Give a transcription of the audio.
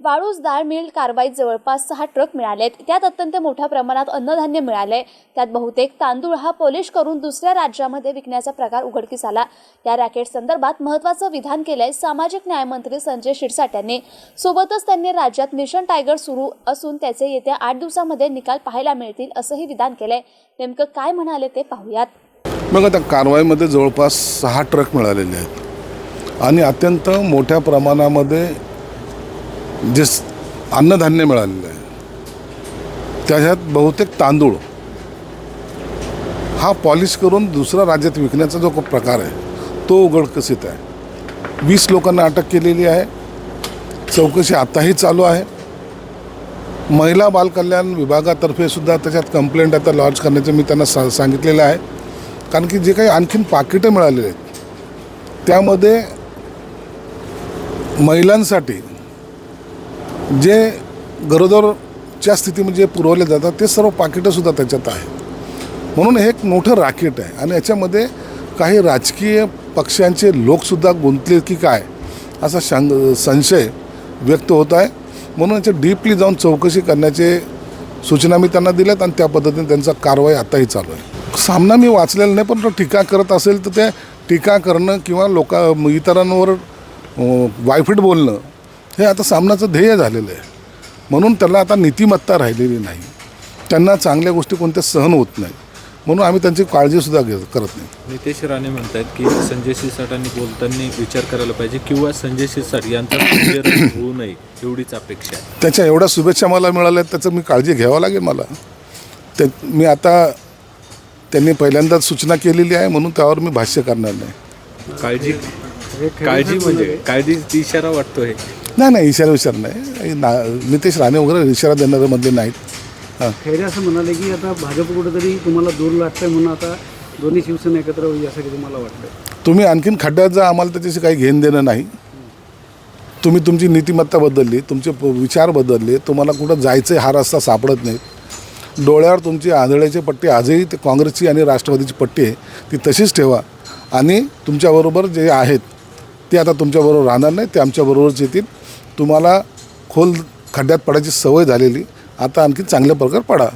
वाळूस डाळ मिल कारवाईत जवळपास सहा ट्रक मिळालेत त्यात अत्यंत मोठ्या प्रमाणात अन्नधान्य मिळाले त्यात बहुतेक तांदूळ हा पॉलिश करून दुसऱ्या राज्यामध्ये विकण्याचा प्रकार उघडकीस आला. या रॅकेट संदर्भात महत्त्वाचं विधान केलंय सामाजिक न्यायमंत्री संजय शिरसाट यांनी. सोबतच त्यांनी राज्यात मिशन टायगर सुरू असून त्याचे येत्या आठ दिवसामध्ये निकाल पाहायला मिळतील असंही विधान केलंय. नेमकं काय म्हणाले ते पाहूयात. मग आता कारवाईमध्ये जवळपास सहा ट्रक मिळालेले आहेत. आणि अत्यंत मोठ्या प्रमाणामध्ये जे अन्नधान्य मिळालेलं आहे त्याच्यात बहुतेक तांदूळ. हा पॉलिश करून दुसऱ्या राज्यात विकण्याचा जो प्रकार आहे तो उघडकसित आहे. वीस लोकांना अटक केलेली आहे. चौकशी आताही चालू आहे. महिला बालकल्याण विभागातर्फे सुद्धा त्याच्यात कंप्लेंट आता लॉन्च करण्याचं मी त्यांना सा सांगितलेलं आहे. कारण की जे काही आणखीन पाकिटं मिळालेले आहेत त्यामध्ये महिलांसाठी जे गरोदरच्या स्थितीमध्ये म्हणजे पुरवले जातात ते सर्व पाकिटंसुद्धा त्याच्यात आहे म्हणून हे एक मोठं राकेट आहे. आणि याच्यामध्ये काही राजकीय पक्षांचे लोकसुद्धा गुंतले की काय असा शांग संशय व्यक्त होत आहे. म्हणून याच्या डीपली जाऊन चौकशी करण्याचे सूचना मी त्यांना दिल्यात आणि त्या पद्धतीने त्यांचा कारवाई आताही चालू आहे. सामना मी वाचलेला नाही पण तो टीका करत असेल तर ते टीका करणं किंवा लोका इतरांवर वायफिट बोलणं हे आता सामनाचं ध्येय झालेलं आहे. म्हणून त्याला आता नीतिमत्ता राहिलेली नाही. त्यांना चांगल्या गोष्टी कोणत्या सहन होत नाही म्हणून आम्ही त्यांची काळजीसुद्धा घे करत नाही. नितेश राणे म्हणतात की संजय शिरसाटांनी बोलताना विचार करायला पाहिजे किंवा संजय शिरसाट यांचा होऊ नये एवढीच अपेक्षा आहे. त्याच्या एवढ्या शुभेच्छा मला मिळाल्या आहेत, त्याचं मी काळजी घ्यावं लागेल मला. ते मी आता त्यांनी पहिल्यांदाच सूचना केलेली आहे म्हणून त्यावर मी भाष्य करणार नाही. काळजी काळजी म्हणजे काळजी इशारा वाटतोय नाही नाही इशारा विचार नाही. ना नितेश राणे वगैरे इशारा देणारे मधले नाहीत. हां. खैरे असं म्हणाले की आता भाजप कुठेतरी तुम्हाला दूर लागतंय म्हणून आता दोन्ही शिवसेना एकत्र होईल असं की तुम्हाला वाटतं तुम्ही आणखीन खड्ड्यात जा आम्हाला त्याच्याशी काही घेणं देणं नाही. तुम्ही तुमची नीतिमत्ता बदलली तुमचे विचार बदलले तुम्हाला कुठं जायचं हा रस्ता सापडत नाही. डोळ्यावर तुमची आंधळ्याची पट्टी आजही ते काँग्रेसची आणि राष्ट्रवादीची पट्टी आहे ती तशीच ठेवा. आणि तुमच्याबरोबर जे आहेत ते आता तुमच्याबरोबर राहणार नाही ते आमच्याबरोबरच येतील. तुम्हाला खोल खड्ड्यात पडायची सवय झालेली. आता आणखी चांगल्या प्रकारे पडा.